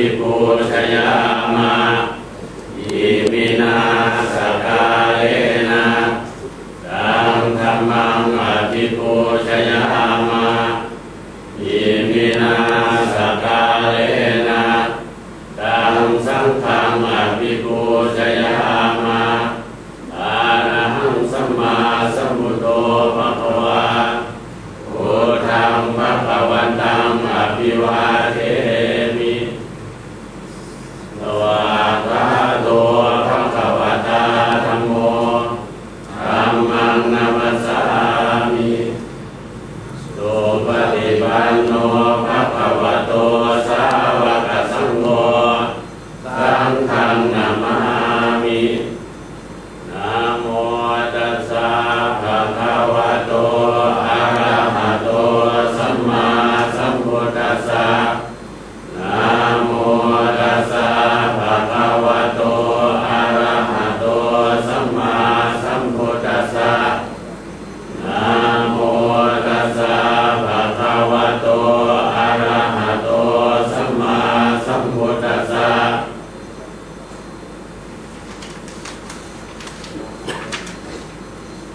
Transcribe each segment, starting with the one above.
ภิปูชยามาอิมินาส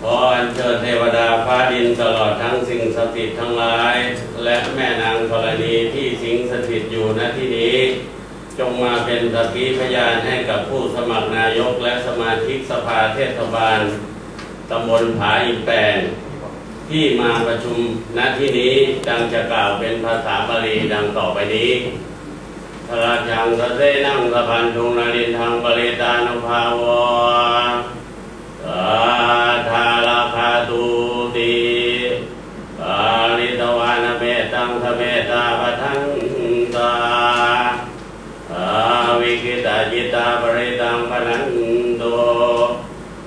ขออัญเชิญเทวดาฟ้าดินตลอดทั้งสิ่งสถิตทั้งหลาย และแม่นางธรณีที่สิงสถิตอยู่ณที่นี้ จงมาเป็นสักขีพยานให้กับผู้สมัครนายกและสมาชิกสภาเทศบาลตำบลผาอินแปลงที่มาประชุมณที่นี้ดังจะกล่าวเป็นภาษาบาลีดังต่อไปนี้ทราชังสะเสนังสะพันธุงนารินทางปริตานุภาวะ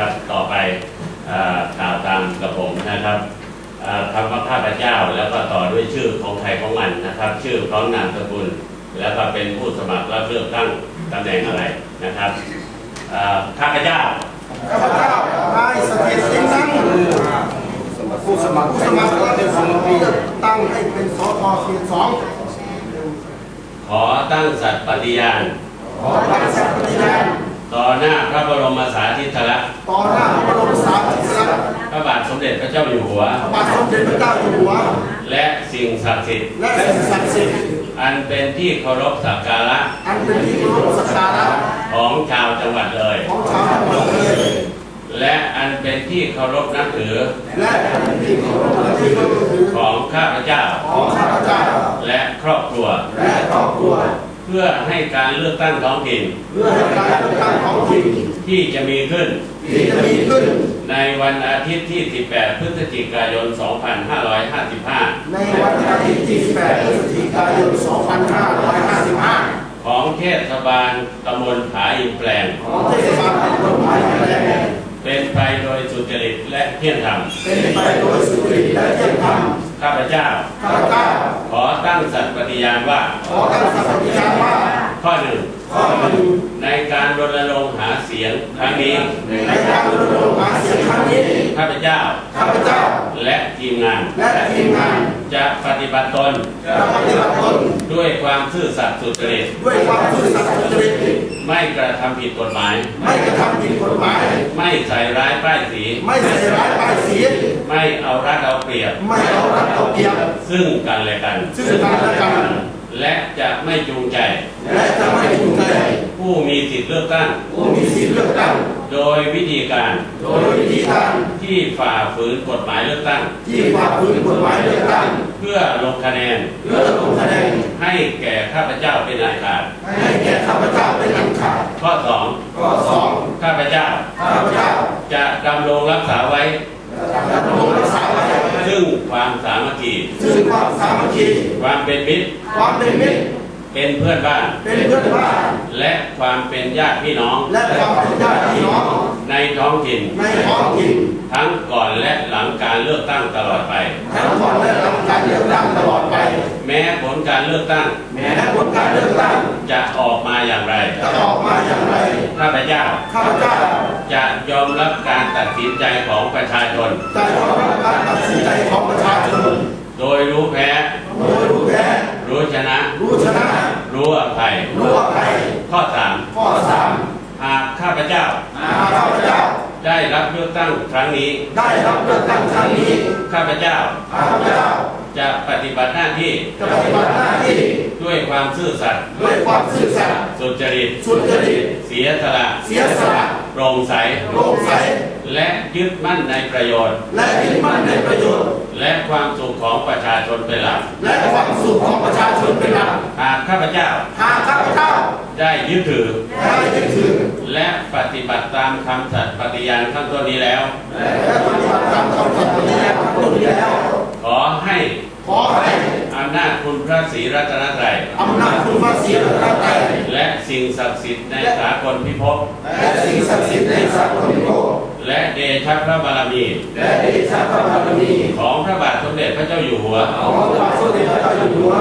นะครับ ต่อไปอ่ากล่าวตามกับผมนะครับอ่าคำว่าข้าพเจ้าแล้วก็ต่อด้วยชื่อของใครของมันนะครับ ชื่อพร้อมนามสกุล แล้วก็เป็นผู้สมัครรับเลือกตั้งตำแหน่งอะไรนะครับอ่าข้าพเจ้าข้าพเจ้านายสถิตสิงห์นังผู้สมัครผู้สมัครรับเลือกตั้งให้เป็นสทเขตสองขอตั้งสัตย์ปฏิญาณขอตั้งสัตย์ปฏิญาณ ต่อหน้าพระบรมสารีริกธาตุต่อหน้าพระบรมสารีริกธาตุพระบาทสมเด็จพระเจ้าอยู่หัว พระบาทสมเด็จพระเจ้าอยู่หัว และสิ่งศักดิ์สิทธิ์ และสิ่งศักดิ์สิทธิ์ อันเป็นที่เคารพสักการะ อันเป็นที่เคารพสักการะ ของชาวจังหวัดเลย ของชาวจังหวัดเลย และอันเป็นที่เคารพนับถือ และเป็นที่เคารพและที่เคารพถือ ของข้าพเจ้า ของข้าพเจ้า และครอบครัว และครอบครัว เพื่อให้การเลือกตั้งท้องถิ่น เพื่อให้การเลือกตั้ง ท้องถิ่นที่จะมีขึ้น ที่จะมีขึ้น ในวันอาทิตย์ที่ 18 พฤศจิกายน 2555 ในวันอาทิตย์ที่ 18 พฤศจิกายน 2555 ของเทศบาลตำบลผาอินแปลง ของเทศบาลตำบลไม้แปลง เป็นไปโดยสุจริตและเที่ยงธรรม เป็นไปโดยสุจริตและเที่ยงธรรม ข้าพเจ้า ข้าพเจ้า ขอตั้งสัตย์ปฏิญาณว่า ขอตั้งสัตย์ปฏิญาณว่า ข้อหนึ่งข้อหนึ่งในกา รรณรงค์หาเสียงครั้งนี้ในการรณรงค์หาเสียงครั้งนี้ข้าพเจ้าข้าพเจ้าและทีมงานและทีมงานจะปฏิบัติตนจะปฏิบัติตนด้วยความซื่อสัตย์สุจริตด้วยความซื่อสัตย์สุจริตไม่กระทำผิดกฎหมาย ไม่กระทำผิดกฎหมาย ไม่ใส่ร้ายป้ายสี ไม่ใส่ร้ายป้ายสี ไม่เอารัดเอาเปรียบ ไม่เอารัดเอาเปรียบ ซึ่งกันและกัน ซึ่งกันและกัน และจะไม่จูงใจ และจะไม่ถูกใจ ผู้มีสิทธิเลือกตั้ง ผู้มีสิทธิเลือกตั้ง โดยวิธีการ โดยวิธีการที่ฝ่าฝืนกฎหมายเลือกตั้ง ที่ฝ่าฝืนกฎหมายเลือกตั้ง เพื่อลงคะแนน เพื่อลงคะแนน ให้แก่ข้าพเจ้าเป็นอันขาด ให้แก่ข้าพเจ้าเป็นอันขาด ข้อสองข้อสองข้าพเจ้า ข้าพเจ้า จะดำรงรักษาไว้จะดำรงรักษาไว้ซึ่งความสามัคคี ซึ่งความสามัคคี ความเป็นมิตร ความเป็นมิตร เป็นเพื่อนบ้าน เป็นเพื่อนบ้าน และความเป็นญาติพี่น้อง และความเป็นญาติพี่น้อง ในท้องถิ่น ในท้องถิ่น ทั้งก่อนและหลังการเลือกตั้งตลอดไป ทั้งก่อนและหลังการเลือกตั้งตลอดไป แม้ผลการเลือกตั้ง แม้ผลการเลือกตั้ง จะออกมาอย่างไร จะออกมาอย่างไร ข้าพเจ้า ข้าพเจ้า จะยอมรับการตัดสินใจของประชาชน จะยอมรับการตัดสินใจของประชาชน โดยรู้แพ้ โดยรู้แพ้ รู้ชนะ รู้ชนะ รู้อภัยรู้อภัยข้อสามข้อสามหากข้าพเจ้าหากข้าพเจ้า ได้รับเลือกตั้งครั้งนี้ ได้รับเลือกตั้งครั้งนี้ ข้าพเจ้าข้าพเจ้า จะปฏิบัติหน้าที่จะปฏิบัติหน้าที่ ด้วยความซื่อสัตย์ ด้วยความซื่อสัตย์ สุจริต สุจริต เสียสละ เสียสละโปร่งใสโปร่งใส และยึดมั่นในประโยชน์ และยึดมั่นในประโยชน์ และความสุขของประชาชนเป็นหลัก และความสุขของประชาชนเป็นหลัก หากข้าพเจ้า หากข้าพเจ้า ได้ยึดถือ ได้ยึดถือ และปฏิบัติตามคำสัตย์ปฏิญาณข้างต้นนี้แล้ว และปฏิบัติตามคำสั่งนี้แล้วต้นนี้แล้ว ขอให้ ขอให้อำนาจคุณพระศรีรัตนตรัยอำนาจคุณพระศรีรัตนตรัยและสิ่งศักดิ์สิทธิ์ในสากลพิภพ และสิ่งศักดิ์สิทธิ์ในสากลโลก และเดชะพระบารมี และเดชะพระบารมี ของพระบาทสมเด็จพระเจ้าอยู่หัว ของพระบาทสมเด็จพระเจ้าอยู่หัว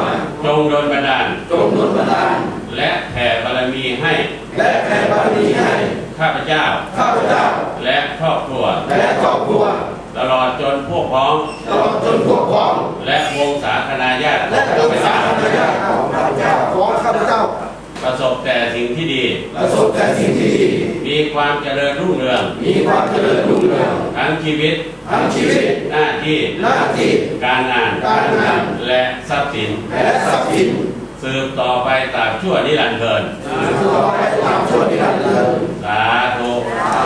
จงโดนบันดาล จงนุนบันดาล และแผ่บารมีให้ และแผ่บารมีให้ ข้าพเจ้า ข้าพเจ้า และครอบครัว และครอบครัว ตลอดจนพวกพ้อง ตลอดจนพวกพ้อง และวงศาคณาญาติ และของดวข้างพสาเจ้าธารณญาติของข้าพเจ้า ของข้าพเจ้า ประสบแต่สิ่งที่ดี ประสบแต่สิ่งที่ดีมี ความเจริญรุ่งเรืองมีความเจริญรุ่งเรืองทั้งชีวิตทั้งชีวิตหน้าที่หน้าที่การงานการงานและทรัพย์สินและทรัพย์สินสืบต่อไปตราบชั่วนิรันดร์เทินสืบต่อไปตามชั่วนิรันดร์เทินสาธุสา